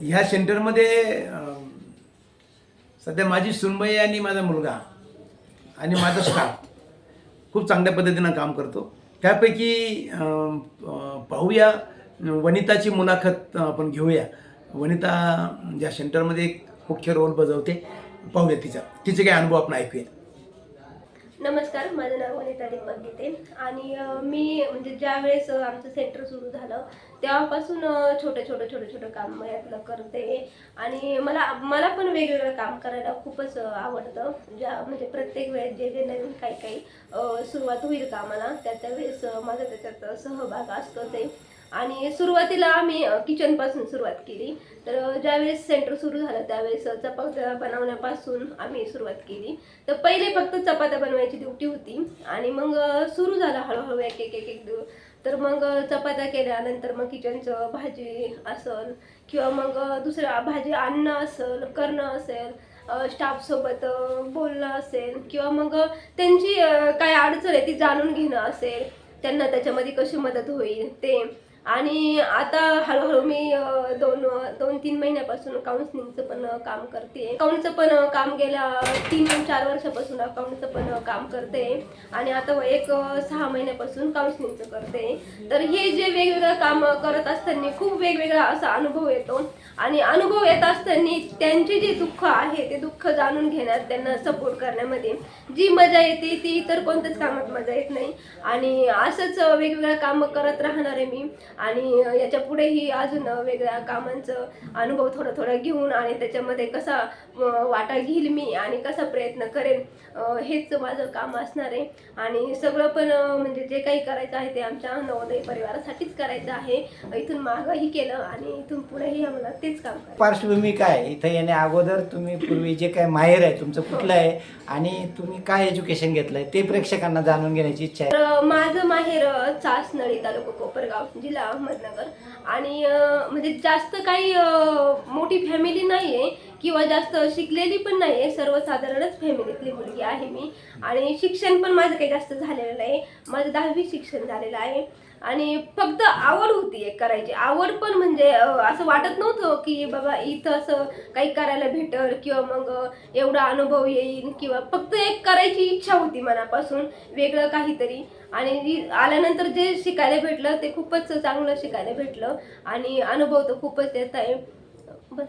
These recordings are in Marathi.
ह्या सेंटरमध्ये सध्या माझी सुनबाई आणि माझा मुलगा आणि माझा स्टाफ खूप चांगल्या पद्धतीनं काम करतो. त्यापैकी पाहूया वनिताची मुलाखत आपण घेऊया. वनिता ज्या सेंटरमध्ये एक मुख्य रोल बजावते पाहूया तिचा. तिचे काही अनुभव आपण ऐकूया नमस्कार माझं नाव वनिता दीपक गीते. आणि मी म्हणजे ज्या वेळेस आमचं सेंटर सुरू झालं तेव्हापासून छोटे छोटं छोटं छोटं छोटं काम मी यातलं करते. आणि मला मला मला वेगवेगळं काम करायला खूपच आवडतं. म्हणजे, ज्या म्हणजे प्रत्येक वेळेस जे जे नवीन काही काही सुरुवात होईल कामाला त्या त्यावेळेस माझा त्याच्यात सहभाग असतो ते. आणि सुरुवातीला आम्ही किचनपासून सुरुवात केली. तर ज्यावेळेस सेंटर सुरू झालं त्यावेळेस चपात्या बनवण्यापासून आम्ही सुरुवात केली. तर पहिले फक्त चपात्या बनवायची ड्युटी होती. आणि मग सुरू झालं हळूहळू एक एक एक एक दिव- तर मग चपात्या केल्यानंतर मग किचनचं भाजी असल किंवा मग अ, दुसरं भाजी आणणं असेल करणं असेल स्टाफ सोबत बोलणं असेल किंवा मग त्यांची काय अडचण आहे ती जाणून घेणं असेल त्यांना त्याच्यामध्ये कशी मदत होईल ते. आणि आता हळूहळू मी दोन दोन तीन महिन्यापासून काउन्सिलिंगचं पण काम करते. अकाउंटचं पण काम गेल्या तीन चार वर्षापासून अकाउंटचं पण काम करते. आणि आता एक सहा महिन्यापासून काउन्सिलिंगचं करते. तर हे जे वेगवेगळं काम करत असताना खूप वेगवेगळा असा अनुभव येतो. आणि अनुभव येत असताना त्यांचे जे दुःख आहे ते दुःख जाणून घेण्यात त्यांना सपोर्ट करण्यामध्ये जी मजा येते ती इतर कोणत्याच कामात मजा येत नाही. आणि असंच वेगवेगळ्या कामं करत राहणार आहे मी. आणि याच्या पुढेही अजून वेगळ्या कामांचं अनुभव थोडं थोडं घेऊन आणि त्याच्यामध्ये कसा वाटा घेईल मी आणि कसा प्रयत्न करेन हेच माझं काम असणार आहे. आणि सगळं पण म्हणजे जे काही करायचं आहे ते आमच्या नवोदय परिवारासाठीच करायचं आहे. इथून मागंही केलं आणि इथून पुढेही आम्हाला तेच काम पार्श्वभूमी काय? इथं येण्या अगोदर तुम्ही पूर्वी जे काय माहेर आहे तुमचं कुठलं आहे आणि तुम्ही काय एज्युकेशन घेतलंय ते प्रेक्षकांना जाणून घेण्याची इच्छा आहे? तर माझं माहेर चासनळी तालुका कोपरगाव जिल्हा अहमदनगर. आणि म्हणजे जास्त काही मोठी फॅमिली नाही आहे किंवा जास्त शिकलेली पण नाही आहे सर्वसाधारणच फॅमिलीतली मुलगी आहे मी. आणि शिक्षण पण माझं काही जास्त झालेलं नाही. माझं दहावी शिक्षण झालेलं आहे. आणि फक्त आवड होती एक करायची. आवड पण म्हणजे असं वाटत नव्हतं की बाबा इथं असं काही करायला भेटल किंवा मग एवढा अनुभव येईल किंवा फक्त एक करायची इच्छा होती मनापासून वेगळं काहीतरी. आणि आल्यानंतर जे शिकायला भेटलं ते खूपच चांगलं शिकायला भेटलं आणि अनुभव तर खूपच येत आहे. बस.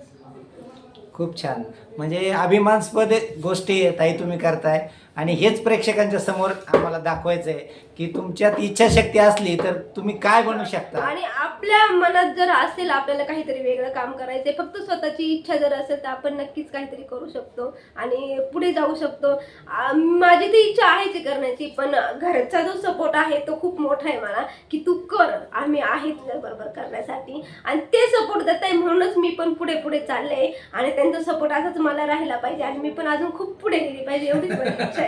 खूप छान. म्हणजे अभिमानस्पद गोष्टी ताई तुम्ही करताय. आणि हेच प्रेक्षकांच्या समोर आम्हाला दाखवायचं आहे की तुमच्यात इच्छाशक्ती असली तर तुम्ही काय बनू शकता? आणि आपल्या मनात जर असेल आपल्याला काहीतरी वेगळं काम करायचंय फक्त स्वतःची इच्छा जर असेल तर आपण नक्कीच काहीतरी करू शकतो आणि पुढे जाऊ शकतो. आ, माझी ती इच्छा आहे ती करण्याची पण घरचा जो सपोर्ट आहे तो खूप मोठा आहे मला की तू कर आम्ही आहे तुझ्या बरोबर करण्यासाठी. आणि ते सपोर्ट देत आहे म्हणूनच मी पण पुढे पुढे चालले आणि त्यांचा सपोर्ट असाच मला राहिला पाहिजे आणि मी पण अजून खूप पुढे गेली पाहिजे एवढीच माझी इच्छा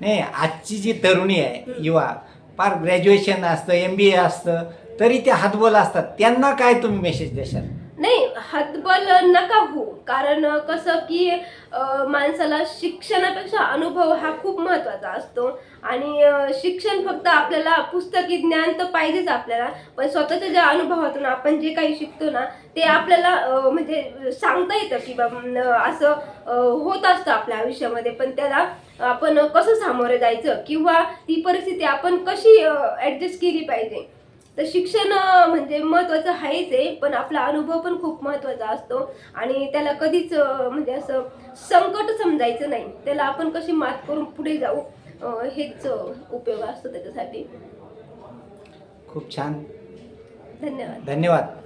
नाही आजची जी तरुणी आहे युवा फार ग्रॅज्युएशन असतं एम बी ए असतं तरी ते हातबोल असतात. त्यांना काय तुम्ही मेसेज देशाल? हातबल नका हो कारण कसं की माणसाला शिक्षणापेक्षा अनुभव हा खूप महत्त्वाचा असतो. आणि शिक्षण फक्त आपल्याला पुस्तकी ज्ञान तर पाहिजेच आपल्याला. पण स्वतःच्या ज्या अनुभवातून आपण जे काही शिकतो ना ते आपल्याला म्हणजे सांगता येतं की बाबा असं होत असतं आपल्या आयुष्यामध्ये. पण त्याला आपण कसं सामोरे जायचं? किंवा ती परिस्थिती आपण कशी ॲडजस्ट केली पाहिजे? तर शिक्षण म्हणजे महत्त्वाचं आहेच आहे पण आपला अनुभव पण खूप महत्त्वाचा असतो. आणि त्याला कधीच म्हणजे असं संकट समजायचं नाही. त्याला आपण कशी मात करून पुढे जाऊ हेच उपयोग असतो त्याच्यासाठी. खूप छान. धन्यवाद. धन्यवाद.